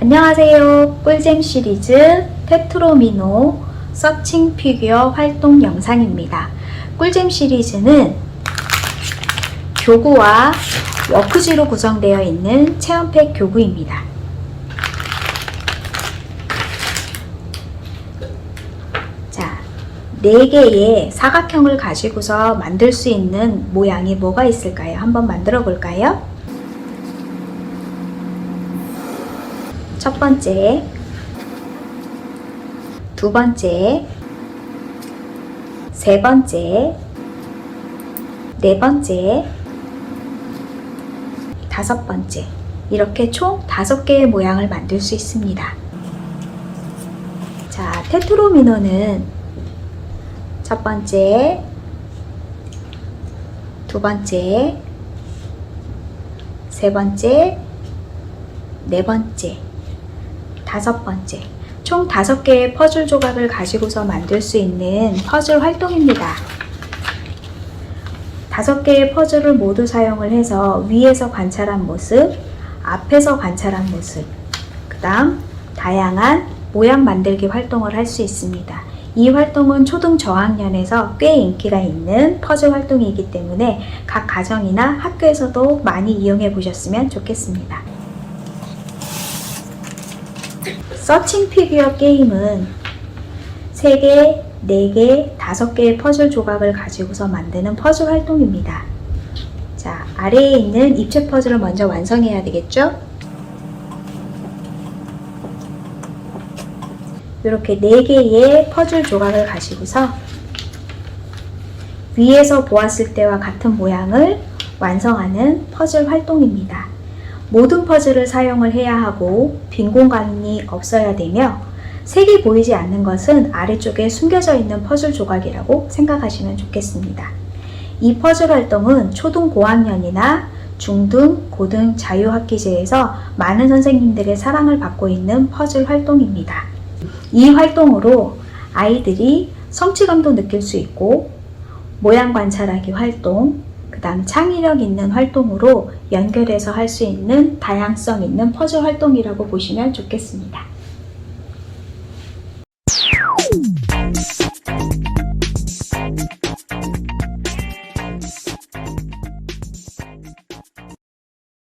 안녕하세요. 꿀잼 시리즈 테트로미노 서칭 피규어 활동 영상입니다. 꿀잼 시리즈는 교구와 워크지로 구성되어 있는 체험팩 교구입니다. 자, 4개의 사각형을 가지고서 만들 수 있는 모양이 뭐가 있을까요? 한번 만들어 볼까요? 첫 번째, 두 번째, 세 번째, 네 번째, 다섯 번째. 이렇게 총 다섯 개의 모양을 만들 수 있습니다. 자, 테트로미노는 첫 번째, 두 번째, 세 번째, 네 번째, 다섯 번째. 총 다섯 개의 퍼즐 조각을 가지고서 만들 수 있는 퍼즐 활동입니다. 다섯 개의 퍼즐을 모두 사용을 해서 위에서 관찰한 모습, 앞에서 관찰한 모습, 그 다음 다양한 모양 만들기 활동을 할 수 있습니다. 이 활동은 초등 저학년에서 꽤 인기가 있는 퍼즐 활동이기 때문에 각 가정이나 학교에서도 많이 이용해 보셨으면 좋겠습니다. 서칭 피규어 게임은 3개, 4개, 5개의 퍼즐 조각을 가지고서 만드는 퍼즐 활동입니다. 자, 아래에 있는 입체 퍼즐을 먼저 완성해야 되겠죠? 이렇게 4개의 퍼즐 조각을 가지고서 위에서 보았을 때와 같은 모양을 완성하는 퍼즐 활동입니다. 모든 퍼즐을 사용을 해야 하고 빈 공간이 없어야 되며 색이 보이지 않는 것은 아래쪽에 숨겨져 있는 퍼즐 조각이라고 생각하시면 좋겠습니다. 이 퍼즐 활동은 초등 고학년이나 중등, 고등 자유학기제에서 많은 선생님들의 사랑을 받고 있는 퍼즐 활동입니다. 이 활동으로 아이들이 성취감도 느낄 수 있고 모양 관찰하기 활동, 그 다음 창의력 있는 활동으로 연결해서 할 수 있는 다양성 있는 퍼즐 활동이라고 보시면 좋겠습니다.